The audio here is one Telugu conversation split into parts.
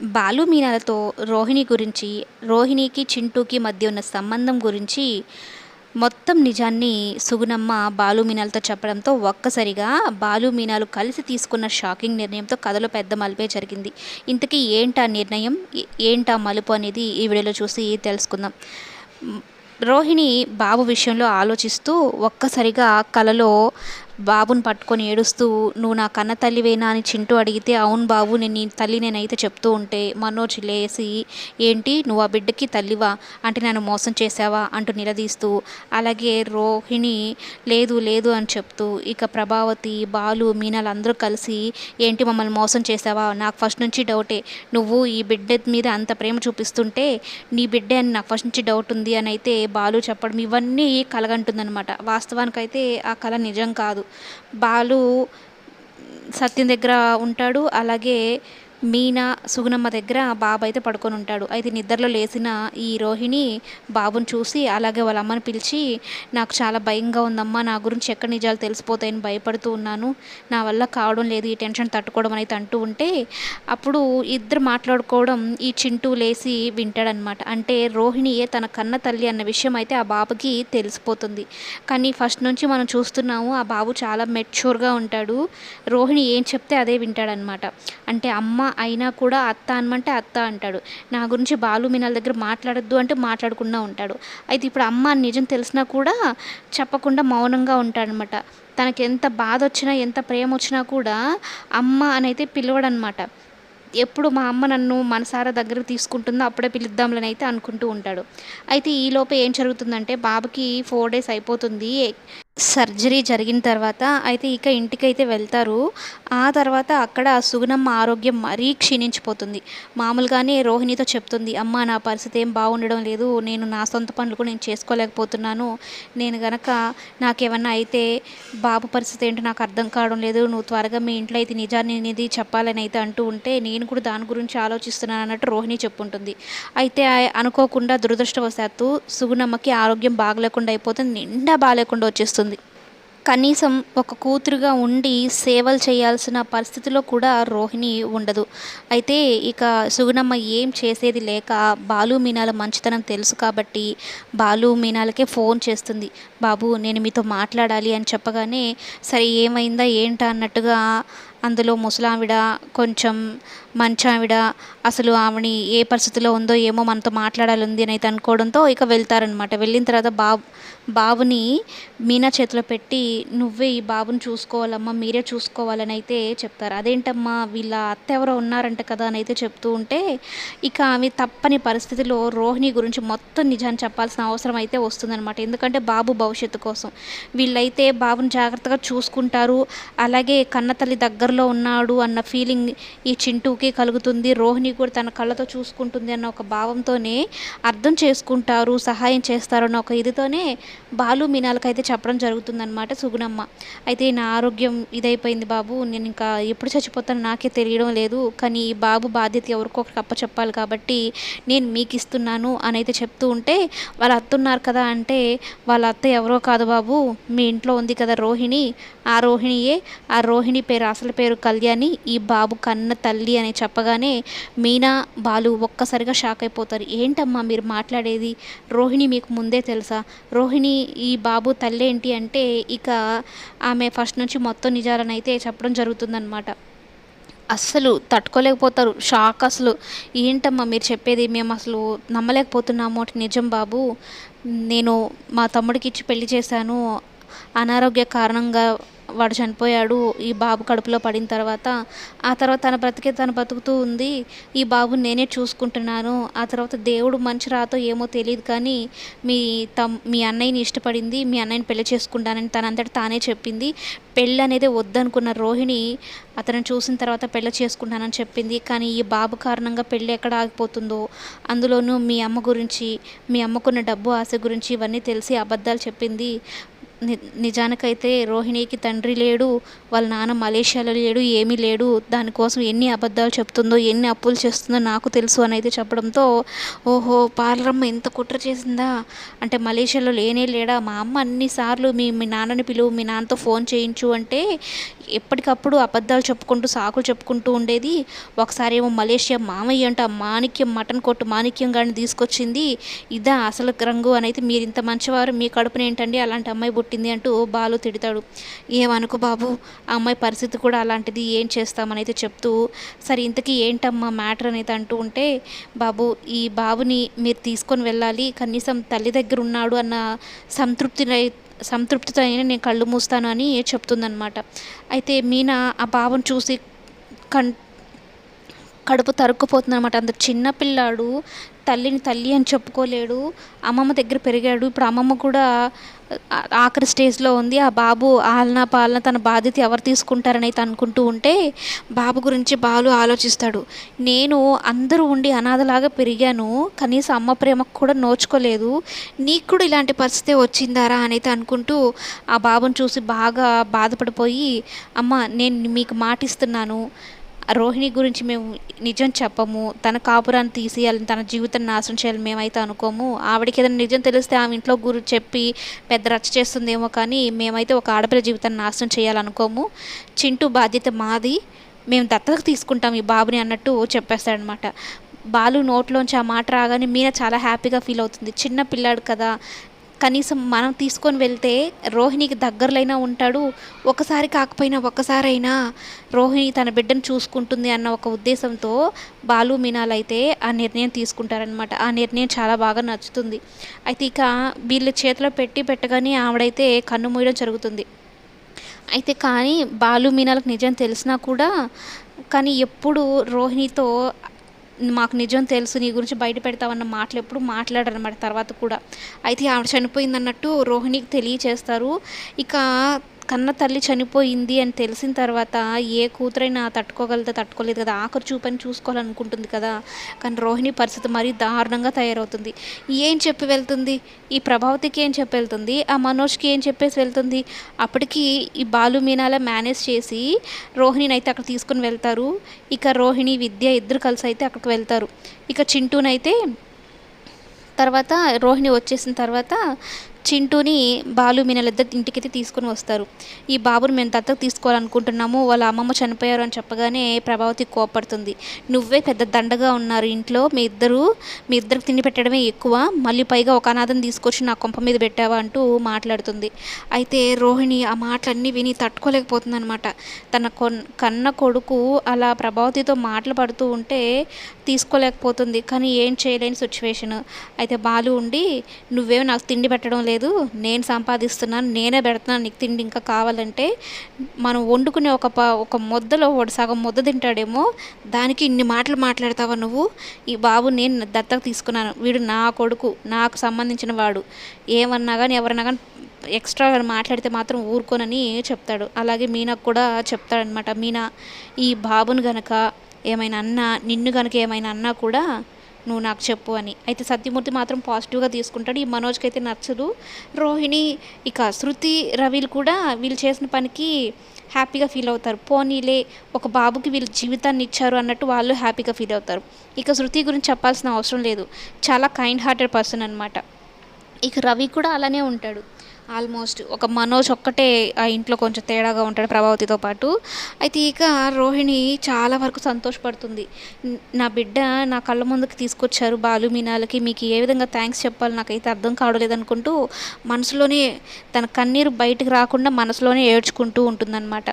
బాలు మీనాలతో రోహిణి గురించి రోహిణికి చింటూకి మధ్య ఉన్న సంబంధం గురించి మొత్తం నిజాన్ని సుగుణమ్మ బాలు మీనాలతో చెప్పడంతో ఒక్కసారిగా బాలు మీనాలు కలిసి తీసుకున్న షాకింగ్ నిర్ణయంతో కథలో పెద్ద మలుపే జరిగింది. ఇంతకీ ఏంటా నిర్ణయం? ఏంటా మలుపు అనేది ఈ వీడియోలో చూసి తెలుసుకుందాం. రోహిణి బాబు విషయంలో ఆలోచిస్తూ ఒక్కసారిగా కలలో బాబుని పట్టుకొని ఏడుస్తూ నువ్వు నా కన్న తల్లివేనా? అని చింటూ అడిగితే అవును బాబు నేను నీ తల్లి నేనైతే చెప్తూ ఉంటే మనోజ్ లేసి ఏంటి నువ్వు ఆ బిడ్డకి తల్లివా? అంటే నన్ను మోసం చేసావా అంటూ నిలదీస్తూ అలాగే రోహిణి లేదు లేదు అని చెప్తూ ఇక ప్రభావతి బాలు మీనాలు అందరూ కలిసి ఏంటి మమ్మల్ని మోసం చేసావా నాకు ఫస్ట్ నుంచి డౌటే. నువ్వు ఈ బిడ్డ మీద అంత ప్రేమ చూపిస్తుంటే నీ బిడ్డే అని నాకు ఫస్ట్ నుంచి డౌట్ ఉంది అని అయితే బాలు చెప్పడం ఇవన్నీ కలగంటుందన్నమాట. వాస్తవానికైతే ఆ కళ నిజం కాదు. బాలు సత్యం దగ్గర ఉంటాడు. అలాగే మీనా సుగుణమ్మ దగ్గర బాబు అయితే పడుకొని ఉంటాడు. అయితే నిద్రలో లేచిన ఈ రోహిణి బాబుని చూసి అలాగే వాళ్ళ అమ్మని పిలిచి నాకు చాలా భయంగా ఉందమ్మా నా గురించి ఎక్కడ నిజాలు తెలిసిపోతాయని భయపడుతూ ఉన్నాను. నా వల్ల కావడం లేదు ఈ టెన్షన్ తట్టుకోవడం అనేది అంటూ ఉంటే అప్పుడు ఇద్దరు మాట్లాడుకోవడం ఈ చింటూ లేసి వింటాడనమాట. అంటే రోహిణియే తన కన్న తల్లి అన్న విషయం అయితే ఆ బాబుకి తెలిసిపోతుంది. కానీ ఫస్ట్ నుంచి మనం చూస్తున్నాము ఆ బాబు చాలా మెచ్యూర్గా ఉంటాడు. రోహిణి ఏం చెప్తే అదే వింటాడనమాట. అంటే అమ్మ అయినా కూడా అత్త అనమంటే అత్త అంటాడు. నా గురించి బాలు మీనాల దగ్గర మాట్లాడొద్దు అంటే మాట్లాడకుండా ఉంటాడు. అయితే ఇప్పుడు అమ్మ అని నిజం తెలిసినా కూడా చెప్పకుండా మౌనంగా ఉంటాడనమాట. తనకి ఎంత బాధ వచ్చినా ఎంత ప్రేమ వచ్చినా కూడా అమ్మ అని అయితే పిలవడనమాట. ఎప్పుడు మా అమ్మ నన్ను మనసారా దగ్గరకు తీసుకుంటుందో అప్పుడే పిలుద్దాంలని అయితే అనుకుంటూ ఉంటాడు. అయితే ఈలోపే ఏం జరుగుతుందంటే బాబుకి ఫోర్ డేస్ అయిపోతుంది. సర్జరీ జరిగిన తర్వాత అయితే ఇక ఇంటికైతే వెళ్తారు. ఆ తర్వాత అక్కడ సుగుణమ్మ ఆరోగ్యం మరీ క్షీణించిపోతుంది. మామూలుగానే రోహిణితో చెప్తుంది అమ్మ నా పరిస్థితి ఏం బాగుండడం లేదు. నేను నా సొంత పనులు కూడా నేను చేసుకోలేకపోతున్నాను. నేను గనక నాకేమన్నా అయితే బాబు పరిస్థితి ఏంటో నాకు అర్థం కావడం లేదు. నువ్వు త్వరగా మీ ఇంట్లో అయితే నిజాన్ని అనేది చెప్పాలని అయితే అంటూ ఉంటే నేను కూడా దాని గురించి ఆలోచిస్తున్నాను అన్నట్టు రోహిణి చెప్పుంటుంది. అయితే అనుకోకుండా దురదృష్టవశాత్తు సుగుణమ్మకి ఆరోగ్యం బాగలేకుండా అయిపోతుంది నిండా బాగాలేకుండా వచ్చేస్తుంది. కనీసం ఒక కూతురుగా ఉండి సేవలు చేయాల్సిన పరిస్థితిలో కూడా రోహిణి ఉండదు. అయితే ఇక సుగుణమ్మ ఏం చేసేది లేక బాలు మీనాల మంచితనం తెలుసు కాబట్టి బాలు మీనాలకే ఫోన్ చేస్తుంది. బాబు నేను మీతో మాట్లాడాలి అని చెప్పగానే సరే ఏమైందా ఏంటా అన్నట్టుగా అందులో ముసలావిడ కొంచెం మంచావిడ అసలు ఆవిడ ఏ పరిస్థితిలో ఉందో ఏమో మనతో మాట్లాడాలి ఉంది అని అయితే అనుకోవడంతో ఇక వెళ్తారనమాట వెళ్ళిన తర్వాత బాబు బాబుని మీనా చేతిలో పెట్టి నువ్వే ఈ బాబుని చూసుకోవాలమ్మా మీరే చూసుకోవాలని అయితే చెప్తారు. అదేంటమ్మా వీళ్ళ అత్త ఎవరో ఉన్నారంట కదా అని అయితే చెప్తూ ఉంటే ఇక ఆమె తప్పని పరిస్థితిలో రోహిణి గురించి మొత్తం నిజాన్ని చెప్పాల్సిన అవసరం అయితే వస్తుందన్నమాట. ఎందుకంటే బాబు భవిష్యత్తు కోసం. వీళ్ళైతే బాబుని జాగ్రత్తగా చూసుకుంటారు. అలాగే కన్నతల్లి దగ్గరలో ఉన్నాడు అన్న ఫీలింగ్ ఈ చింటూకి కలుగుతుంది. రోహిణి కూడా తన కళ్ళతో చూసుకుంటుంది అన్న ఒక భావంతోనే అర్థం చేసుకుంటారు సహాయం చేస్తారన్న ఒక ఇదితోనే బాలు మీనాలకైతే చెప్పడం జరుగుతుందన్నమాట సుగుణమ్మ. అయితే నా ఆరోగ్యం ఇదైపోయింది బాబు నేను ఇంకా ఎప్పుడు చచ్చిపోతానో నాకే తెలియడం లేదు కానీ ఈ బాబు బాధ్యత ఎవరికో ఒకరికి అప్పచెప్పాలి కాబట్టి నేను మీకు ఇస్తున్నాను అని అయితే చెప్తూ ఉంటే వాళ్ళ అత్త ఉన్నారు కదా అంటే వాళ్ళ అత్త ఎవరో కాదు బాబు మీ ఇంట్లో ఉంది కదా రోహిణి ఆ రోహిణియే ఆ రోహిణి పేరు అసలు పేరు కళ్యాణి ఈ బాబు కన్న తల్లి అని చెప్పగానే మీనా బాలు ఒక్కసారిగా షాక్ అయిపోతారు. ఏంటమ్మా మీరు మాట్లాడేది? రోహిణి మీకు ముందే తెలుసా? రోహిణి ఈ బాబు తల్లి ఏంటి అంటే ఇక ఆమె ఫస్ట్ నుంచి మొత్తం నిజాలను అయితే చెప్పడం జరుగుతుందన్నమాట. అస్సలు తట్టుకోలేకపోతారు. షాక్ అసలు ఏంటమ్మా మీరు చెప్పేది? మేము అసలు నమ్మలేకపోతున్నాము అంటే నిజం బాబు. నేను మా తమ్ముడికి ఇచ్చి పెళ్ళి చేశాను. అనారోగ్య కారణంగా వాడు చనిపోయాడు ఈ బాబు కడుపులో పడిన తర్వాత ఆ తర్వాత తన బ్రతికే తను బతుకుతూ ఉంది ఈ బాబుని నేనే చూసుకుంటున్నాను ఆ తర్వాత దేవుడు మంచి రాతో ఏమో తెలియదు కానీ మీ తమ్ మీ అన్నయ్యని ఇష్టపడింది మీ అన్నయ్యని పెళ్ళి చేసుకుంటానని తనంతట తానే చెప్పింది. పెళ్ళి అనేది వద్దనుకున్న రోహిణి అతను చూసిన తర్వాత పెళ్ళి చేసుకుంటానని చెప్పింది. కానీ ఈ బాబు కారణంగా పెళ్ళి ఎక్కడ ఆగిపోతుందో అందులోనూ మీ అమ్మ గురించి మీ అమ్మకున్న డబ్బు ఆశ గురించి ఇవన్నీ తెలిసి అబద్ధాలు చెప్పింది. నిజానికైతే రోహిణికి తండ్రి లేడు వాళ్ళ నాన్న మలేషియాలో లేడు ఏమీ లేడు దానికోసం ఎన్ని అబద్ధాలు చెప్తుందో ఎన్ని అప్పులు చేస్తుందో నాకు తెలుసు అని అయితే చెప్పడంతో ఓహో పార్లమ్మ ఇంత కుట్ర చేసిందా? అంటే మలేషియాలో లేనే లేడా? మా అమ్మ అన్నిసార్లు మీ మీ నాన్నని పిలువు మీ నాన్నతో ఫోన్ చేయించు అంటే ఎప్పటికప్పుడు అబద్ధాలు చెప్పుకుంటూ సాకులు చెప్పుకుంటూ ఉండేది. ఒకసారి ఏమో మలేషియా మామయ్య అంట మాణిక్యం మటన్ కొట్టు మాణిక్యం గారిని తీసుకొచ్చింది. ఇదా అసలు రంగు అనేది మీరు ఇంత మంచివారు మీ కడుపునేంటండి? అలాంటి అమ్మాయి పెట్టింది అంటూ బాలు తిడతాడు. ఏమనుకో బాబు? ఆ అమ్మాయి పరిస్థితి కూడా అలాంటిది. ఏం చేస్తామనైతే చెప్తూ సరే ఇంతకీ ఏంటమ్మా మ్యాటర్ అనేది? అంటూ ఉంటే బాబు ఈ బాబుని మీరు తీసుకొని వెళ్ళాలి. కనీసం తల్లి దగ్గర ఉన్నాడు అన్న సంతృప్తి సంతృప్తితో అయినా నేను కళ్ళు మూస్తాను అని చెప్తుందనమాట అయితే మీనా ఆ బాబుని చూసి కన్ కడుపు తరుక్కుపోతుందనమాట అంత చిన్న పిల్లాడు తల్లిని తల్లి అని చెప్పుకోలేడు. అమ్మమ్మ దగ్గర పెరిగాడు. ఇప్పుడు అమ్మమ్మ కూడా ఆఖరి స్టేజ్లో ఉంది. ఆ బాబు ఆలన పాలన తన బాధ్యత ఎవరు తీసుకుంటారని అయితే అనుకుంటూ ఉంటే బాబు గురించి బాలు ఆలోచిస్తాడు. నేను అందరూ ఉండి అనాథలాగా పెరిగాను. కనీసం అమ్మ ప్రేమకు కూడా నోచుకోలేదు. నీకు కూడా ఇలాంటి పరిస్థితి వచ్చిందారా అని అయితే అనుకుంటూ ఆ బాబుని చూసి బాగా బాధపడిపోయి అమ్మ నేను మీకు మాటిస్తున్నాను. రోహిణి గురించి మేము నిజం చెప్పము తన కాపురాన్ని తీసేయాలని తన జీవితాన్ని నాశనం చేయాలని మేమైతే అనుకోము. ఆవిడకి ఏదైనా నిజం తెలిస్తే ఆమె ఇంట్లో గురు చెప్పి పెద్ద రచ్చ చేస్తుందేమో కానీ మేమైతే ఒక ఆడపిల్ల జీవితాన్ని నాశనం చేయాలనుకోము. చింటూ బాధ్యత మాది. మేము దత్తతకు తీసుకుంటాం ఈ బాబుని అన్నట్టు చెప్పేస్తాడనమాట బాలు నోట్లోంచి ఆ మాట రాగానే మీనా చాలా హ్యాపీగా ఫీల్ అవుతుంది. చిన్న పిల్లాడు కదా కనీసం మనం తీసుకొని వెళ్తే రోహిణికి దగ్గరలైనా ఉంటాడు ఒకసారి కాకపోయినా ఒక్కసారైనా రోహిణి తన బిడ్డను చూసుకుంటుంది అన్న ఒక ఉద్దేశంతో బాలు మీనాలు అయితే ఆ నిర్ణయం తీసుకుంటారనమాట ఆ నిర్ణయం చాలా బాగా నచ్చుతుంది. అయితే ఇక వీళ్ళ చేతిలో పెట్టి పెట్టగానే ఆవిడైతే కన్ను మూయడం జరుగుతుంది. అయితే కానీ బాలు మీనాలకు నిజం తెలిసినా కూడా కానీ ఎప్పుడు రోహిణితో మాకు నిజం తెలుసు నీ గురించి బయట పెడతావన్న మాటలు ఎప్పుడు మాట్లాడరు అనమాట తర్వాత కూడా. అయితే ఆవిడ చనిపోయిందన్నట్టు రోహిణికి తెలియచేస్తారు. ఇక కన్న తల్లి చనిపోయింది అని తెలిసిన తర్వాత ఏ కూతురైనా తట్టుకోగలితే తట్టుకోలేదు కదా. ఆఖరి చూపని చూసుకోవాలనుకుంటుంది కదా. కానీ రోహిణి పరిస్థితి మరీ దారుణంగా తయారవుతుంది. ఏం చెప్పి వెళ్తుంది? ఈ ప్రభావతికి ఏం చెప్పి వెళ్తుంది? ఆ మనోజ్కి ఏం చెప్పేసి వెళ్తుంది? అప్పటికి ఈ బాలు మీనాల మేనేజ్ చేసి రోహిణిని అయితే అక్కడ తీసుకుని వెళ్తారు. ఇక రోహిణి విద్య ఇద్దరు కలిసి అయితే అక్కడికి వెళ్తారు. ఇక చింటూనైతే తర్వాత రోహిణి వచ్చేసిన తర్వాత చింటూని బాలు మీనలిద్దరు ఇంటికైతే తీసుకుని వస్తారు. ఈ బాబుని మేము దత్తకు తీసుకోవాలనుకుంటున్నాము వాళ్ళ అమ్మమ్మ చనిపోయారు అని చెప్పగానే ప్రభావతి కోపడుతుంది. నువ్వే పెద్ద దండగా ఉన్నారు ఇంట్లో మీ ఇద్దరు మీ ఇద్దరికి తిండి పెట్టడమే ఎక్కువ మళ్ళీ పైగా ఒక అనాథం తీసుకొచ్చి నా కొంప మీద పెట్టావా అంటూ మాట్లాడుతుంది. అయితే రోహిణి ఆ మాటలన్నీ విని తట్టుకోలేకపోతుంది అనమాట తన కొన్ కన్న కొడుకు అలా ప్రభావతితో మాటలు పడుతూ ఉంటే తీసుకోలేకపోతుంది. కానీ ఏం చేయలేని సిచ్యువేషన్ అయితే బాలు ఉండి నువ్వేమో నాకు తిండి పెట్టడం లేదు నేను సంపాదిస్తున్నాను నేనే పెడుతున్నాను నీకు తిండి ఇంకా కావాలంటే మనం వండుకునే ఒక ప ఒక ముద్దలో వాడు సగం ముద్ద తింటాడేమో దానికి ఇన్ని మాటలు మాట్లాడతావా నువ్వు? ఈ బాబు నేను దత్తకు తీసుకున్నాను. వీడు నా కొడుకు నాకు సంబంధించిన వాడు. ఏమన్నా కానీ ఎవరన్నా కానీ ఎక్స్ట్రా మాట్లాడితే మాత్రం ఊరుకోనని చెప్తాడు. అలాగే మీనాకు కూడా చెప్తాడనమాట మీనా ఈ బాబును గనక ఏమైనా అన్నా నిన్ను గనక ఏమైనా అన్నా కూడా నువ్వు నాకు చెప్పు అని. అయితే సత్యమూర్తి మాత్రం పాజిటివ్గా తీసుకుంటాడు. ఈ మనోజ్కి అయితే నచ్చదు. రోహిణి ఇక శృతి రవిలు కూడా వీళ్ళు చేసిన పనికి హ్యాపీగా ఫీల్ అవుతారు. పోనీలే ఒక బాబుకి వీళ్ళు జీవితాన్ని ఇచ్చారు అన్నట్టు వాళ్ళు హ్యాపీగా ఫీల్ అవుతారు. ఇక శృతి గురించి చెప్పాల్సిన అవసరం లేదు. చాలా కైండ్ హార్టెడ్ పర్సన్ అనమాట ఇక రవి కూడా అలానే ఉంటాడు. ఆల్మోస్ట్ ఒక మనోజ్ ఒక్కటే ఆ ఇంట్లో కొంచెం తేడాగా ఉంటాడు ప్రభావతితో పాటు. అయితే ఇక రోహిణి చాలా వరకు సంతోషపడుతుంది. నా బిడ్డ నా కళ్ళ ముందుకు తీసుకొచ్చారు బాలు మీనాలకి మీకు ఏ విధంగా థ్యాంక్స్ చెప్పాలి నాకైతే అర్థం కావడలేదనుకుంటూ మనసులోనే తన కన్నీరు బయటకు రాకుండా మనసులోనే ఏడ్చుకుంటూ ఉంటుందన్నమాట.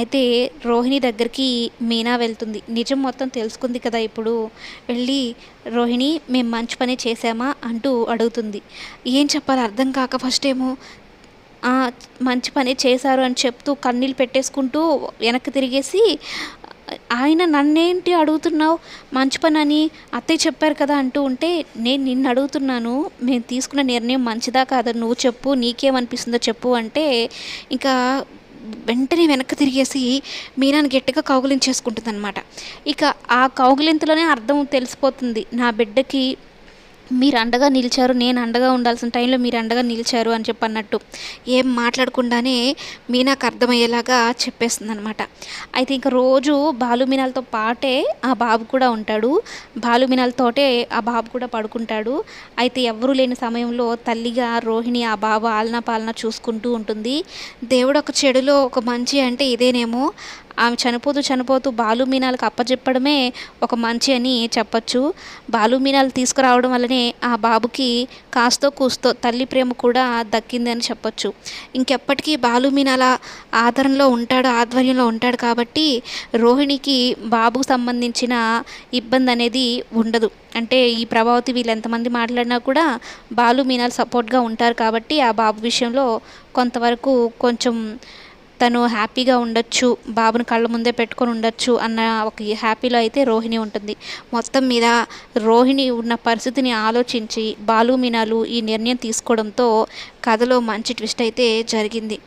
అయితే రోహిణి దగ్గరికి మీనా వెళ్తుంది. నిజం మొత్తం తెలుసుకుంది కదా ఇప్పుడు. వెళ్ళి రోహిణి మేము మంచి పని చేసామా అంటూ అడుగుతుంది. ఏం చెప్పాలి అర్థం కాక ఫస్ట్ ఏమో మంచి పని చేశారు అని చెప్తూ కన్నీళ్ళు పెట్టేసుకుంటూ వెనక్కి తిరిగేసి ఆయన నన్నేంటి అడుగుతున్నావు? మంచి పని అని అత్తయ్య చెప్పారు కదా అంటూ ఉంటే నేను నిన్ను అడుగుతున్నాను. మేము తీసుకున్న నిర్ణయం మంచిదా కాదని నువ్వు చెప్పు నీకేమనిపిస్తుందో చెప్పు అంటే ఇంకా వెంటనే వెనక్కి తిరిగేసి మీనాను గట్టిగా కౌగులించేసుకుంటుంది అనమాట ఇక ఆ కౌగిలింతలోనే అర్థం తెలిసిపోతుంది. నా బిడ్డకి మీరు అండగా నిలిచారు నేను అండగా ఉండాల్సిన టైంలో మీరు అండగా నిలిచారు అని చెప్పి అన్నట్టు ఏం మాట్లాడకుండానే మీనాకు అర్థమయ్యేలాగా చెప్పేస్తుంది అనమాట అయితే ఇంక రోజు బాలుమీనాలతో పాటే ఆ బాబు కూడా ఉంటాడు. బాలుమీనాలతోటే ఆ బాబు కూడా పడుకుంటాడు. అయితే ఎవరు లేని సమయంలో తల్లిగా రోహిణి ఆ బాబు ఆలనా పాలన చూసుకుంటూ ఉంటుంది. దేవుడు ఒక చెడులో ఒక మంచి అంటే ఇదేనేమో. ఆమె చనిపోతూ చనిపోతూ బాలు మీనాలకు అప్పచెప్పడమే ఒక మంచి అని చెప్పచ్చు. బాలు మీనాలు తీసుకురావడం వల్లనే ఆ బాబుకి కాస్తో కూస్తో తల్లి ప్రేమ కూడా దక్కింది అని చెప్పొచ్చు. ఇంకెప్పటికీ బాలు మీనాల ఆదరణలో ఉంటాడు ఆధ్వర్యంలో ఉంటాడు కాబట్టి రోహిణికి బాబుకు సంబంధించిన ఇబ్బంది అనేది ఉండదు. అంటే ఈ ప్రభావతి వీళ్ళు ఎంతమంది మాట్లాడినా కూడా బాలు మీనాలు సపోర్ట్గా ఉంటారు కాబట్టి ఆ బాబు విషయంలో కొంతవరకు కొంచెం తను హ్యాపీగా ఉండొచ్చు బాబుని కళ్ళ ముందే పెట్టుకొని ఉండొచ్చు అన్న ఒక హ్యాపీలో అయితే రోహిణి ఉంటుంది. మొత్తం మీద రోహిణి ఉన్న పరిస్థితిని ఆలోచించి బాలు మీనాలు ఈ నిర్ణయం తీసుకోవడంతో కథలో మంచి ట్విస్ట్ అయితే జరిగింది.